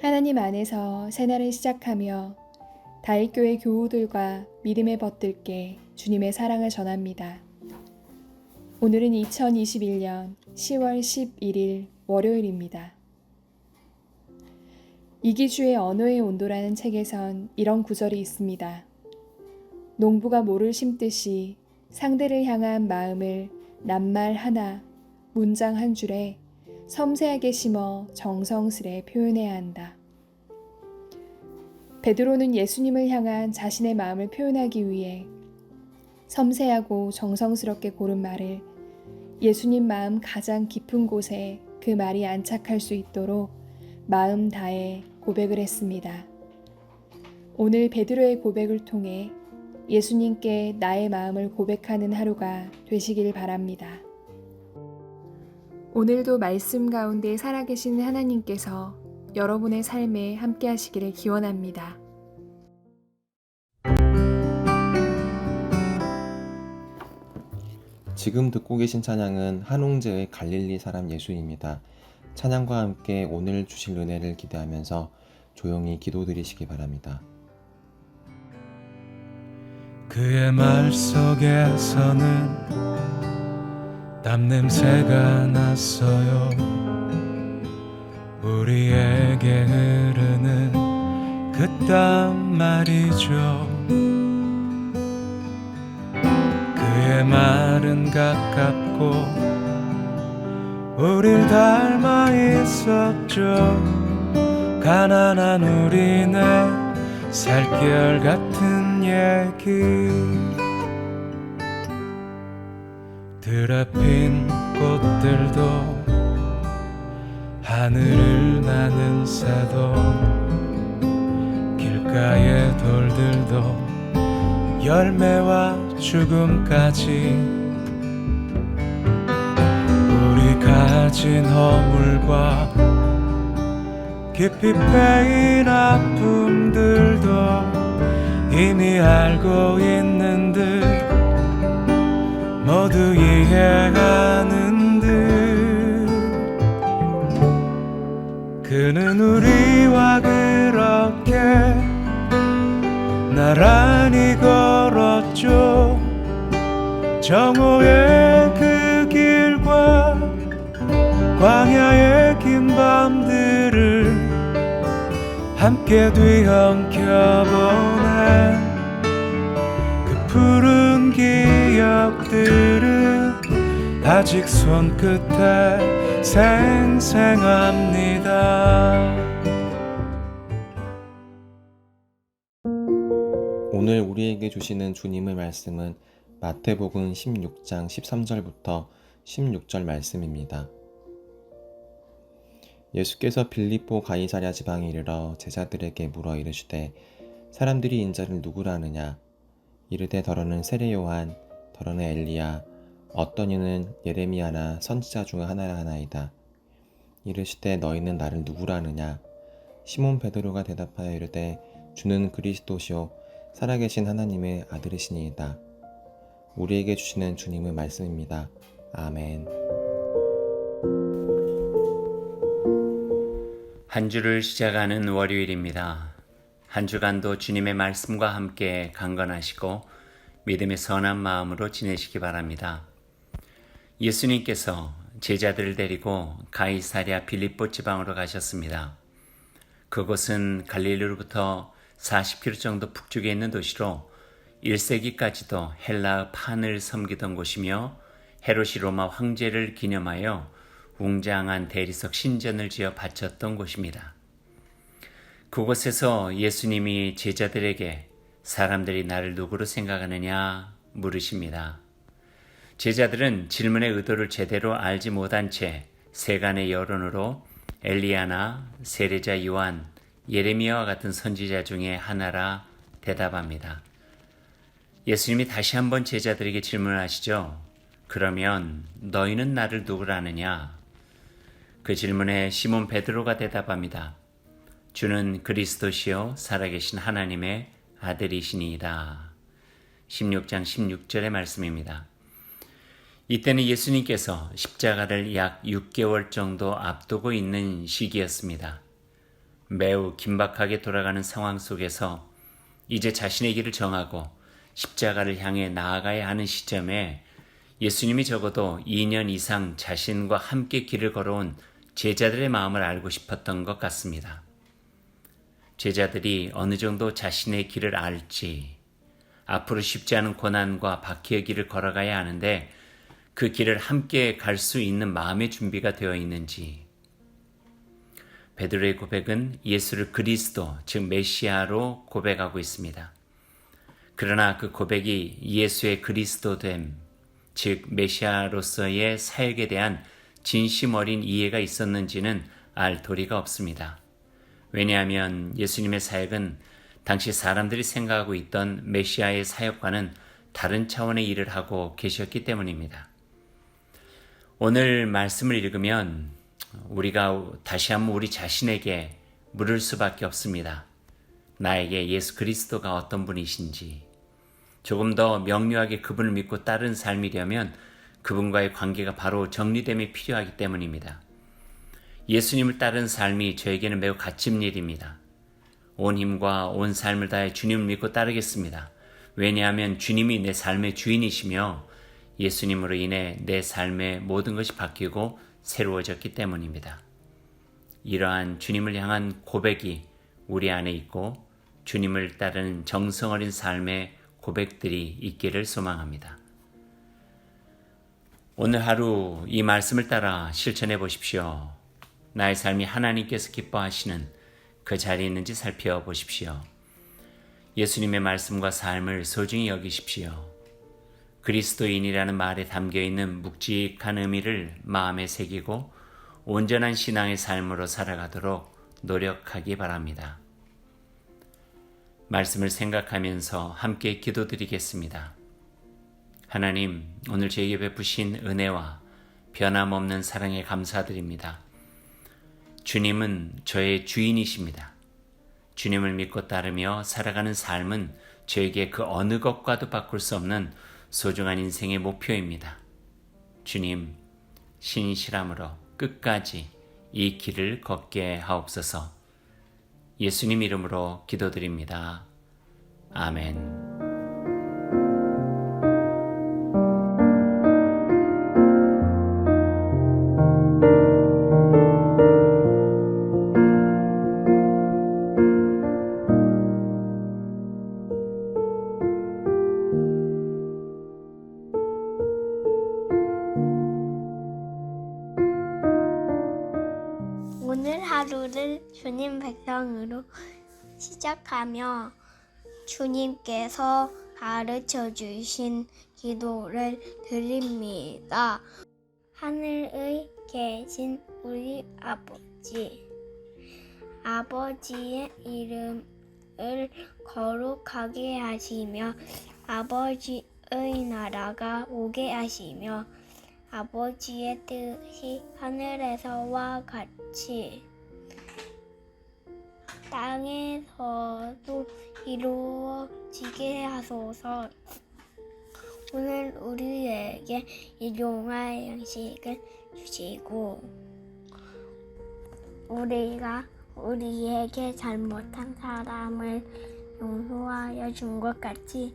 하나님 안에서 새날을 시작하며 다일교회 교우들과 믿음의 벗들께 주님의 사랑을 전합니다. 오늘은 2021년 10월 11일 월요일입니다. 이기주의 언어의 온도라는 책에선 이런 구절이 있습니다. 농부가 모를 심듯이 상대를 향한 마음을 낱말 하나, 문장 한 줄에 섬세하게 심어 정성스레 표현해야 한다. 베드로는 예수님을 향한 자신의 마음을 표현하기 위해 섬세하고 정성스럽게 고른 말을 예수님 마음 가장 깊은 곳에 그 말이 안착할 수 있도록 마음 다해 고백을 했습니다. 오늘 베드로의 고백을 통해 예수님께 나의 마음을 고백하는 하루가 되시길 바랍니다. 오늘도 말씀 가운데 살아계신 하나님께서 여러분의 삶에 함께 하시기를 기원합니다. 지금 듣고 계신 찬양은 한홍재의 갈릴리 사람 예수입니다. 찬양과 함께 오늘 주실 은혜를 기대하면서 조용히 기도드리시기 바랍니다. 그의 말 속에서는 땀 냄새가 났어요. 우리에게 흐르는 그 땀 말이죠. 그의 말은 가깝고 우릴 닮아 있었죠. 가난한 우리네 살결 같은 얘기 드랍힌 꽃들도 하늘을 나는 새도 길가의 돌들도 열매와 죽음까지 우리 가진 허물과 깊이 패인 아픔들도 이미 알고 있는 듯 모두 이해하는 듯 그는 우리와 그렇게 나란히 걸었죠. 정오의 그 길과 광야의 긴 밤들을 함께 뒤엉켜보네. 그 푸른 기억들은 아직 손끝에 생생합니다 오늘 우리에게 주시는 주님의 말씀은 마태복음 16장 13절부터 16절 말씀입니다. 예수께서 빌립보 가이사랴 지방에 이르러 제자들에게 물어 이르시되 사람들이 인자를 누구라 하느냐 이르되 더러는 세례 요한 더러는 엘리야 어떤 이는 예레미야나 선지자 중 하나라 하나이다 이르시되 너희는 나를 누구라 하느냐 시몬 베드로가 대답하여 이르되 주는 그리스도시요 살아계신 하나님의 아들이시니이다 우리에게 주시는 주님의 말씀입니다 아멘. 한 주를 시작하는 월요일입니다. 한 주간도 주님의 말씀과 함께 강건하시고 믿음의 선한 마음으로 지내시기 바랍니다. 예수님께서 제자들을 데리고 가이사랴 빌립보 지방으로 가셨습니다. 그곳은 갈릴리로부터 40km 정도 북쪽에 있는 도시로 1세기까지도 헬라 판을 섬기던 곳이며 헤롯이 로마 황제를 기념하여 웅장한 대리석 신전을 지어 바쳤던 곳입니다. 그곳에서 예수님이 제자들에게 사람들이 나를 누구로 생각하느냐 물으십니다. 제자들은 질문의 의도를 제대로 알지 못한 채 세간의 여론으로 엘리야나 세례자 요한, 예레미야와 같은 선지자 중에 하나라 대답합니다. 예수님이 다시 한번 제자들에게 질문하시죠. 그러면 너희는 나를 누구라느냐? 그 질문에 시몬 베드로가 대답합니다. 주는 그리스도시요 살아계신 하나님의 아들이시니이다. 16장 16절의 말씀입니다. 이때는 예수님께서 십자가를 약 6개월 정도 앞두고 있는 시기였습니다. 매우 긴박하게 돌아가는 상황 속에서 이제 자신의 길을 정하고 십자가를 향해 나아가야 하는 시점에 예수님이 적어도 2년 이상 자신과 함께 길을 걸어온 제자들의 마음을 알고 싶었던 것 같습니다. 제자들이 어느 정도 자신의 길을 알지, 앞으로 쉽지 않은 고난과 바퀴의 길을 걸어가야 하는데 그 길을 함께 갈 수 있는 마음의 준비가 되어 있는지, 베드로의 고백은 예수를 그리스도, 즉 메시아로 고백하고 있습니다. 그러나 그 고백이 예수의 그리스도됨, 즉 메시아로서의 사역에 대한 진심 어린 이해가 있었는지는 알 도리가 없습니다. 왜냐하면 예수님의 사역은 당시 사람들이 생각하고 있던 메시아의 사역과는 다른 차원의 일을 하고 계셨기 때문입니다. 오늘 말씀을 읽으면 우리가 다시 한번 우리 자신에게 물을 수밖에 없습니다. 나에게 예수 그리스도가 어떤 분이신지, 조금 더 명료하게 그분을 믿고 따른 삶이려면 그분과의 관계가 바로 정리됨이 필요하기 때문입니다. 예수님을 따른 삶이 저에게는 매우 값진 일입니다. 온 힘과 온 삶을 다해 주님을 믿고 따르겠습니다. 왜냐하면 주님이 내 삶의 주인이시며 예수님으로 인해 내 삶의 모든 것이 바뀌고 새로워졌기 때문입니다. 이러한 주님을 향한 고백이 우리 안에 있고 주님을 따르는 정성 어린 삶의 고백들이 있기를 소망합니다. 오늘 하루 이 말씀을 따라 실천해 보십시오. 나의 삶이 하나님께서 기뻐하시는 그 자리에 있는지 살펴보십시오. 예수님의 말씀과 삶을 소중히 여기십시오. 그리스도인이라는 말에 담겨 있는 묵직한 의미를 마음에 새기고 온전한 신앙의 삶으로 살아가도록 노력하기 바랍니다. 말씀을 생각하면서 함께 기도드리겠습니다. 하나님, 오늘 저에게 베푸신 은혜와 변함없는 사랑에 감사드립니다. 주님은 저의 주인이십니다. 주님을 믿고 따르며 살아가는 삶은 저에게 그 어느 것과도 바꿀 수 없는 소중한 인생의 목표입니다. 주님, 신실함으로 끝까지 이 길을 걷게 하옵소서 예수님 이름으로 기도드립니다. 아멘. 오늘 하루를 주님 백성으로 시작하며 주님께서 가르쳐 주신 기도를 드립니다. 하늘에 계신 우리 아버지, 아버지의 이름을 거룩하게 하시며 아버지의 나라가 오게 하시며 아버지의 뜻이 하늘에서와 같이 땅에서도 이루어지게 하소서. 오늘 우리에게 일용할 양식을 주시고 우리가 우리에게 잘못한 사람을 용서하여 준 것 같이